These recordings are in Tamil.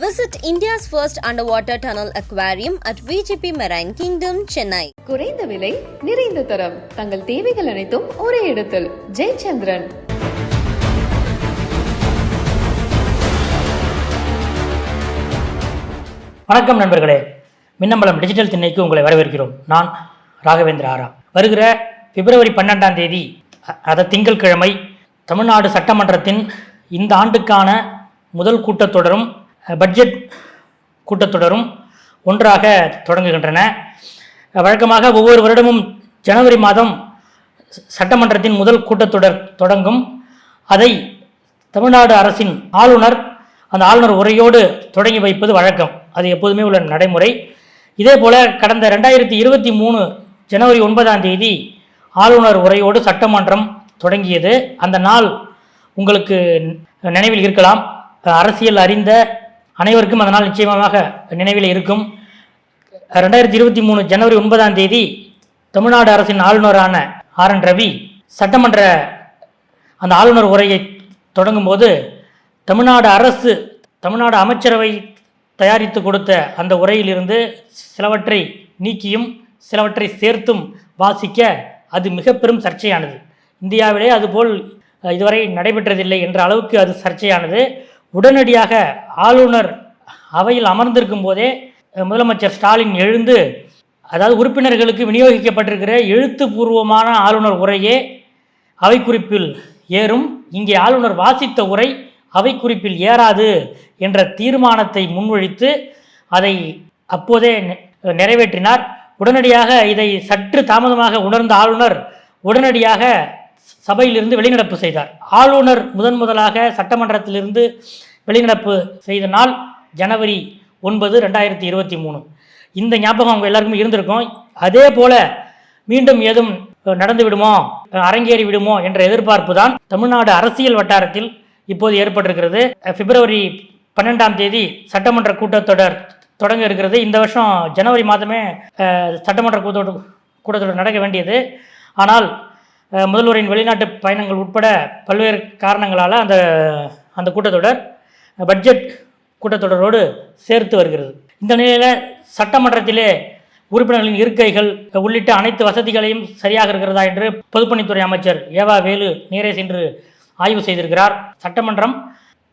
Visit India's first underwater tunnel aquarium at VGP Marine Kingdom, Chennai. குறைந்த விலை நிறைந்த தரம். தங்கள் தேவைகள் அனைத்தும் ஒரே இடத்தில். ஜெயச்சந்திரன். வணக்கம் நண்பர்களே. மின்னம்பலம் டிஜிட்டல் திண்ணைக்கு உங்களை வரவேற்கிறோம். நான் ராகவேந்திர ஆரா. வருகிற பிப்ரவரி பன்னெண்டாம் தேதி அத திங்கட்கிழமை தமிழ்நாடு சட்டமன்றத்தின் இந்த ஆண்டுக்கான முதல் கூட்டத்தொடரும் பட்ஜெட் கூட்டத்தொடரும் ஒன்றாக தொடங்குகின்றன. வழக்கமாக ஒவ்வொரு வருடமும் ஜனவரி மாதம் சட்டமன்றத்தின் முதல் கூட்டத்தொடர் தொடங்கும். அதை தமிழ்நாடு அரசின் ஆளுநர் அந்த ஆளுநர் உரையோடு தொடங்கி வைப்பது வழக்கம். அது எப்போதுமே உள்ள நடைமுறை. இதே போல கடந்த ரெண்டாயிரத்தி இருபத்தி மூணு ஜனவரி ஒன்பதாம் தேதி ஆளுநர் உரையோடு சட்டமன்றம் தொடங்கியது. அந்த நாள் உங்களுக்கு நினைவில் இருக்கலாம். அரசியல் அறிந்த அனைவருக்கும் அதனால் நிச்சயமாக நினைவில் இருக்கும். ரெண்டாயிரத்தி இருபத்தி மூணு ஜனவரி ஒன்பதாம் தேதி தமிழ்நாடு அரசின் ஆளுநரான ஆர் என் ரவி சட்டமன்ற அந்த ஆளுநர் உரையை தொடங்கும்போது தமிழ்நாடு அரசு தமிழ்நாடு அமைச்சரவை தயாரித்து கொடுத்த அந்த உரையிலிருந்து சிலவற்றை நீக்கியும் சிலவற்றை சேர்த்தும் வாசிக்க அது மிக பெரும் சர்ச்சையானது. இந்தியாவிலே அதுபோல் இதுவரை நடைபெற்றதில்லை என்ற அளவுக்கு அது சர்ச்சையானது. உடனடியாக ஆளுநர் அவையில் அமர்ந்திருக்கும் போதே முதலமைச்சர் ஸ்டாலின் எழுந்து அதாவது உறுப்பினர்களுக்கு விநியோகிக்கப்பட்டிருக்கிற எழுத்துப்பூர்வமான ஆளுநர் உரையே அவை குறிப்பில் ஏறும். இங்கே ஆளுநர் வாசித்த உரை அவை குறிப்பில் ஏறாது என்ற தீர்மானத்தை முன்வழித்து அதை அப்போதே நிறைவேற்றினார். உடனடியாக இதை சற்று தாமதமாக உணர்ந்த ஆளுநர் உடனடியாக சபையிலிருந்து வெளிநடப்பு செய்தார். ஆளுநர் முதன் முதலாக சட்டமன்றத்திலிருந்து வெளிநடப்பு செய்த நாள் ஜனவரி ஒன்பது ரெண்டாயிரத்தி இருபத்தி மூணு. இந்த ஞாபகம் அவங்க எல்லாருக்கும் இருந்திருக்கும். அதே போல மீண்டும் ஏதும் நடந்து விடுமோ அரங்கேறி விடுமோ என்ற எதிர்பார்ப்பு தான் தமிழ்நாடு அரசியல் வட்டாரத்தில் இப்போது ஏற்பட்டிருக்கிறது. பிப்ரவரி பன்னெண்டாம் தேதி சட்டமன்ற கூட்டத்தொடர் தொடங்க இருக்கிறது. இந்த வருஷம் ஜனவரி மாதமே சட்டமன்ற கூட்டத்தொடர் கூட்டத்தொடர் நடக்க வேண்டியது. ஆனால் முதல்வரின் வெளிநாட்டு பயணங்கள் உட்பட பல்வேறு காரணங்களால் அந்த அந்த கூட்டத்தொடர் பட்ஜெட் கூட்டத்தொடரோடு சேர்த்து வருகிறது. இந்த நிலையில் சட்டமன்றத்திலே உறுப்பினர்களின் இருக்கைகள் உள்ளிட்ட அனைத்து வசதிகளையும் சரியாக இருக்கிறதா என்று பொதுப்பணித்துறை அமைச்சர் ஏவா வேலு நேரே சென்று ஆய்வு செய்திருக்கிறார். சட்டமன்றம்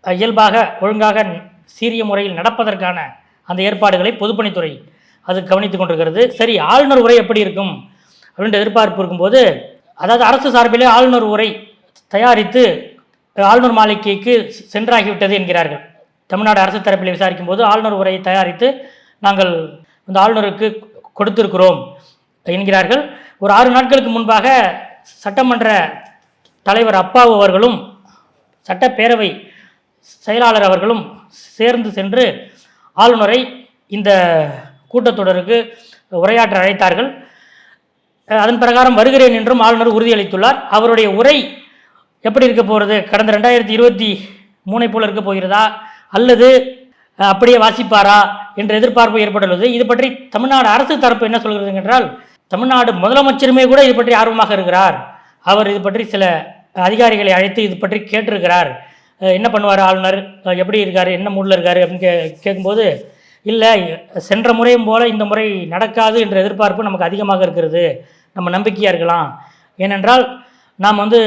இயல்பாக ஒழுங்காக சீரிய முறையில் நடப்பதற்கான அந்த ஏற்பாடுகளை பொதுப்பணித்துறை அது கவனித்துக் கொண்டிருக்கிறது. சரி ஆளுநர் உரை எப்படி இருக்கும்? அப்படின்ற எதிர்பார்ப்பு இருக்கும்போது அதாவது அரசு சார்பிலே ஆளுநர் உரை தயாரித்து ஆளுநர் மாளிகைக்கு சென்றாகிவிட்டது என்கிறார்கள். தமிழ்நாடு அரசு தரப்பில் விசாரிக்கும் போது ஆளுநர் உரையை தயாரித்து நாங்கள் இந்த ஆளுநருக்கு கொடுத்திருக்கிறோம் என்கிறார்கள். ஒரு ஆறு நாட்களுக்கு முன்பாக சட்டமன்ற தலைவர் அப்பாவு அவர்களும் சட்டப்பேரவை செயலாளர் அவர்களும் சேர்ந்து சென்று ஆளுநரை இந்த கூட்டத்தொடருக்கு உரையாற்ற அழைத்தார்கள். அதன் பிரகாரம் வருகிறேன் என்றும் ஆளுநர் உறுதியளித்துள்ளார். அவருடைய உரை எப்படி இருக்க போகிறது கடந்த ரெண்டாயிரத்தி இருபத்தி மூணை போல் இருக்க போகிறதா? அல்லது அப்படியே வாசிப்பாரா? என்ற எதிர்பார்ப்பு ஏற்பட்டுள்ளது. இது பற்றி தமிழ்நாடு அரசு தரப்பு என்ன சொல்கிறது என்றால் தமிழ்நாடு முதலமைச்சருமே கூட இது பற்றி ஆர்வமாக இருக்கிறார். அவர் இது பற்றி சில அதிகாரிகளை அழைத்து இது பற்றி கேட்டிருக்கிறார். என்ன பண்ணுவார் ஆளுநர்? எப்படி இருக்கார்? என்ன மூடில் இருக்கார்? அப்படின்னு கே கேட்கும்போது இல்லை சென்ற முறையும் போல இந்த முறை நடக்காது என்ற எதிர்பார்ப்பு நமக்கு அதிகமாக இருக்கிறது. நம்ம நம்பிக்கையாக இருக்கலாம் ஏனென்றால் நாம் வந்து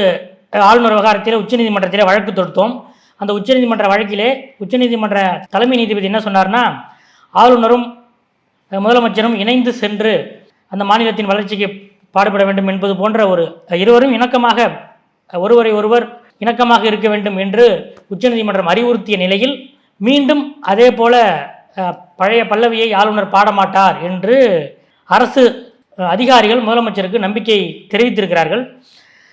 ஆளுநர் விவகாரத்தில் உச்சநீதிமன்றத்தில் வழக்கு தொடுத்தோம். அந்த உச்சநீதிமன்ற வழக்கிலே உச்சநீதிமன்ற தலைமை நீதிபதி என்ன சொன்னார்னா ஆளுநரும் முதலமைச்சரும் இணைந்து சென்று அந்த மாநிலத்தின் வளர்ச்சிக்கு பாடுபட வேண்டும் என்பது போன்ற ஒரு இருவரும் இணக்கமாக ஒருவரை ஒருவர் இணக்கமாக இருக்க வேண்டும் என்று உச்சநீதிமன்றம் அறிவுறுத்திய நிலையில் மீண்டும் அதே போல பழைய பல்லவியை ஆளுநர் பாடமாட்டார் என்று அரசு அதிகாரிகள் முதலமைச்சருக்கு நம்பிக்கை தெரிவித்திருக்கிறார்கள்.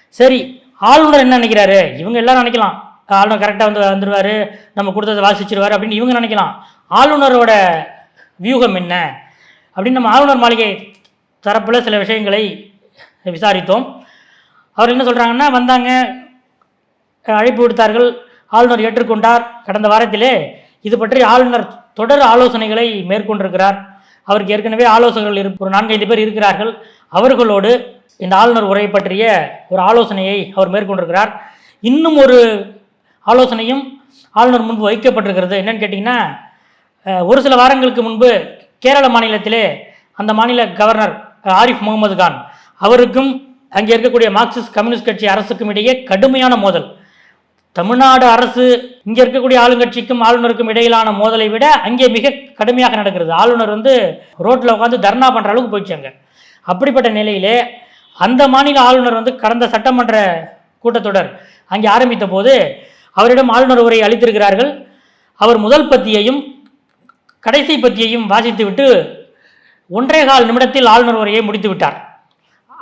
சரி ஆளுநர் என்ன நினைக்கிறாரு? இவங்க எல்லாரும் நினைக்கலாம். ஆளுநர் கரெக்டாக வந்து வந்துடுவார் நம்ம கொடுத்ததை வாசிச்சிருவார் அப்படின்னு இவங்க நினைக்கலாம். ஆளுநரோட வியூகம் என்ன? அப்படின்னு நம்ம ஆளுநர் மாளிகை தரப்பில் சில விஷயங்களை விசாரித்தோம். அவர் என்ன சொல்கிறாங்கன்னா வந்தாங்க அழைப்பு விடுத்தார்கள் ஆளுநர் ஏற்றுக்கொண்டார். கடந்த வாரத்திலே இது பற்றி ஆளுநர் தொடர் ஆலோசனைகளை மேற்கொண்டிருக்கிறார். அவருக்கு ஏற்கனவே ஆலோசகர்கள் இரு ஒரு நான்கைந்து பேர் இருக்கிறார்கள். அவர்களோடு இந்த ஆளுநர் உரை பற்றிய ஒரு ஆலோசனையை அவர் மேற்கொண்டிருக்கிறார். இன்னும் ஒரு ஆலோசனையும் ஆளுநர் முன்பு வைக்கப்பட்டிருக்கிறது. என்னன்னு கேட்டிங்கன்னா ஒரு சில வாரங்களுக்கு முன்பு கேரள மாநிலத்திலே அந்த மாநில கவர்னர் ஆரிஃப் முகமது கான் அவருக்கும் அங்கே இருக்கக்கூடிய மார்க்சிஸ்ட் கம்யூனிஸ்ட் கட்சி அரசுக்கும் இடையே கடுமையான மோதல். தமிழ்நாடு அரசு இங்கே இருக்கக்கூடிய ஆளுங்கட்சிக்கும் ஆளுநருக்கும் இடையிலான மோதலை விட அங்கே மிக கடுமையாக நடக்கிறது. ஆளுநர் வந்து ரோட்டில் உட்காந்து தர்ணா பண்ணுற அளவுக்கு போயிடுச்சாங்க அப்படிப்பட்ட நிலையிலே அந்த மாநில ஆளுநர் வந்து கடந்த சட்டமன்ற கூட்டத்தொடர் அங்கே ஆரம்பித்த போது அவரிடம் ஆளுநர் உரை அளித்திருக்கிறார்கள். அவர் முதல் பத்தியையும் கடைசி பத்தியையும் வாசித்துவிட்டு ஒன்றே கால் நிமிடத்தில் ஆளுநர் உரையை முடித்து விட்டார்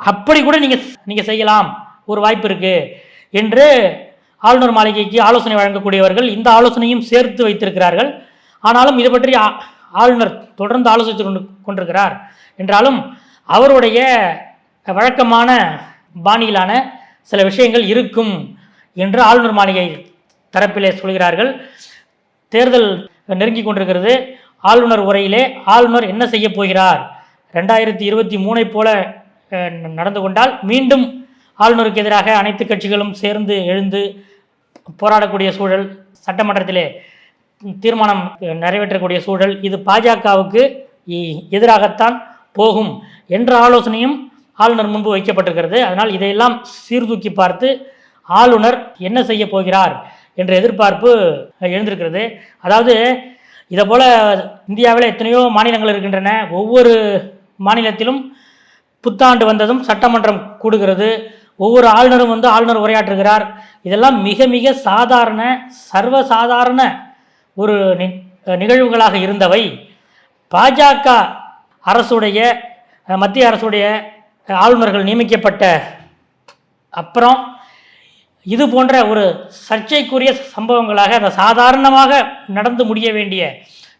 அப்படி கூட நீங்கள் நீங்கள் செய்யலாம். ஒரு வாய்ப்பு இருக்குது என்று ஆளுநர் மாளிகைக்கு ஆலோசனை வழங்கக்கூடியவர்கள் இந்த ஆலோசனையும் சேர்த்து வைத்திருக்கிறார்கள். ஆனாலும் இது பற்றி ஆ- ஆளுநர் தொடர்ந்து ஆலோசித்து கொண்டு கொண்டிருக்கிறார். என்றாலும் அவருடைய வழக்கமான பாணியிலான சில விஷயங்கள் இருக்கும் என்று ஆளுநர் மாளிகை தரப்பிலே சொல்கிறார்கள். தேர்தல் நெருங்கி கொண்டிருக்கிறது. ஆளுநர் உரையிலே ஆளுநர் என்ன செய்ய போகிறார்? ரெண்டாயிரத்தி இருபத்தி மூணை போல நடந்து கொண்டால் மீண்டும் ஆளுநருக்கு எதிராக அனைத்து கட்சிகளும் சேர்ந்து எழுந்து போராடக்கூடிய சூழல் சட்டமன்றத்திலே தீர்மானம் நிறைவேற்றக்கூடிய சூழல் இது பாஜகவுக்கு எதிராகத்தான் போகும் என்ற ஆலோசனையும் ஆளுநர் முன்பு வைக்கப்பட்டிருக்கிறது. அதனால் இதையெல்லாம் சீர்தூக்கி பார்த்து ஆளுநர் என்ன செய்ய போகிறார் என்ற எதிர்பார்ப்பு எழுந்திருக்கிறது. அதாவது இதை போல் இந்தியாவில் எத்தனையோ மாநிலங்கள் இருக்கின்றன. ஒவ்வொரு மாநிலத்திலும் புத்தாண்டு வந்ததும் சட்டமன்றம் கூடுகிறது. ஒவ்வொரு ஆளுநரும் வந்து ஆளுநர் உரையாற்றுகிறார். இதெல்லாம் மிக மிக சாதாரண சர்வசாதாரண ஒரு நிகழ்வுகளாக இருந்தவை. பாஜக அரசுடைய மத்திய அரசுடைய ஆளுநர்கள் நியமிக்கப்பட்ட அப்புறம் இது போன்ற ஒரு சர்ச்சைக்குரிய சம்பவங்களாக அந்த சாதாரணமாக நடந்து முடிய வேண்டிய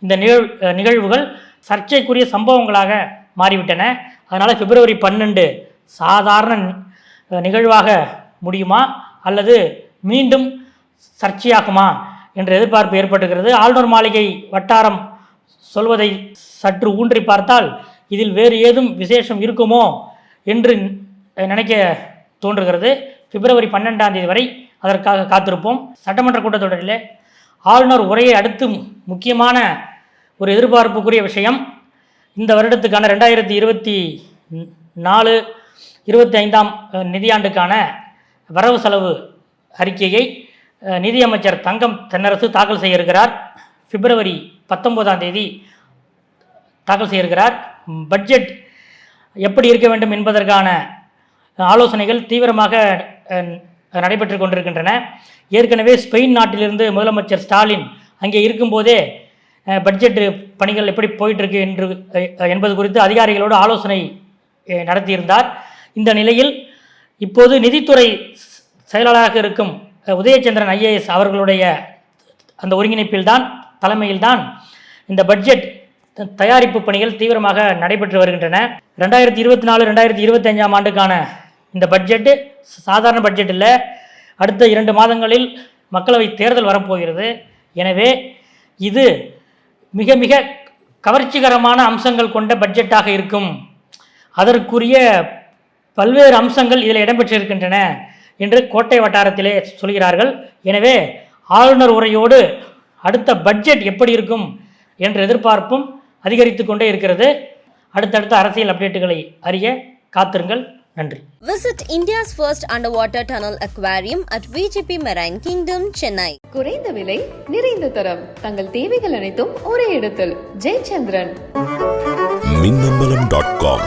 இந்த நிகழ் நிகழ்வுகள் சர்ச்சைக்குரிய சம்பவங்களாக மாறிவிட்டன. அதனால் பிப்ரவரி பன்னெண்டு சாதாரண நிகழ்வாக முடியுமா? அல்லது மீண்டும் சர்ச்சையாகுமா? என்ற எதிர்பார்ப்பு ஏற்பட்டுகிறது. ஆளுநர் மாளிகை வட்டாரம் சொல்வதை சற்று ஊன்றி பார்த்தால் இதில் வேறு ஏதும் விசேஷம் இருக்குமோ என்று நினைக்க தோன்றுகிறது. பிப்ரவரி பன்னெண்டாம் தேதி வரை அதற்காக காத்திருப்போம். சட்டமன்ற கூட்டத்தொடரில் ஆளுநர் உரையை அடுத்து முக்கியமான ஒரு எதிர்பார்ப்புக்குரிய விஷயம் இந்த வருடத்துக்கான ரெண்டாயிரத்தி இருபத்தி நாலு இருபத்தி ஐந்தாம் நிதியாண்டுக்கான வரவு செலவு அறிக்கையை நிதியமைச்சர் தங்கம் தென்னரசு தாக்கல் செய்ய இருக்கிறார் பிப்ரவரி பத்தொன்பதாம் தேதி தாக்கல் செய்யிருக்கிறார் பட்ஜெட் எப்படி இருக்க வேண்டும் என்பதற்கான ஆலோசனைகள் தீவிரமாக நடைபெற்று கொண்டிருக்கின்றன. ஏற்கனவே ஸ்பெயின் நாட்டிலிருந்து முதலமைச்சர் ஸ்டாலின் அங்கே இருக்கும்போதே பட்ஜெட் பணிகள் எப்படி போயிட்டுருக்கு என்று என்பது குறித்து அதிகாரிகளோடு ஆலோசனை நடத்தியிருந்தார். இந்த நிலையில் இப்போது நிதித்துறை செயலாளராக இருக்கும் உதயச்சந்திரன் ஐஏஎஸ் அவர்களுடைய அந்த ஒருங்கிணைப்பில்தான் தலைமையில்தான் இந்த பட்ஜெட் த- தயாரிப்பு பணிகள் தீவிரமாக நடைபெற்று வருகின்றன. ரெண்டாயிரத்தி இருபத்தி நாலு ரெண்டாயிரத்தி இருபத்தி அஞ்சாம் ஆண்டுக்கான இந்த பட்ஜெட்டு சாதாரண பட்ஜெட் இல்லை. அடுத்த இரண்டு மாதங்களில் மக்களவை தேர்தல் வரப்போகிறது. எனவே இது மிக மிக கவர்ச்சிகரமான அம்சங்கள் கொண்ட பட்ஜெட்டாக இருக்கும். அதற்குரிய பல்வேறு அம்சங்கள் இதில் இடம்பெற்றிருக்கின்றன என்று கோட்டை வட்டாரத்திலே சொல்கிறார்கள். எனவே ஆளுநர் உரையோடு அடுத்த பட்ஜெட் எப்படி இருக்கும் என்ற எதிர்பார்ப்பும் அதிகரித்து கொண்டே இருக்கிறது. அடுத்தடுத்த அரசியல் அப்டேட்டுகளை அறிய காத்திருங்கள். நன்றி. Visit India's first underwater tunnel aquarium at VGP Marine Kingdom, Chennai. குறைந்த விலை நிறைந்த தரம். தங்கள் தேவைகள் அனைத்தும் ஒரே இடத்தில். ஜெயச்சந்திரன். Minnambalam dot com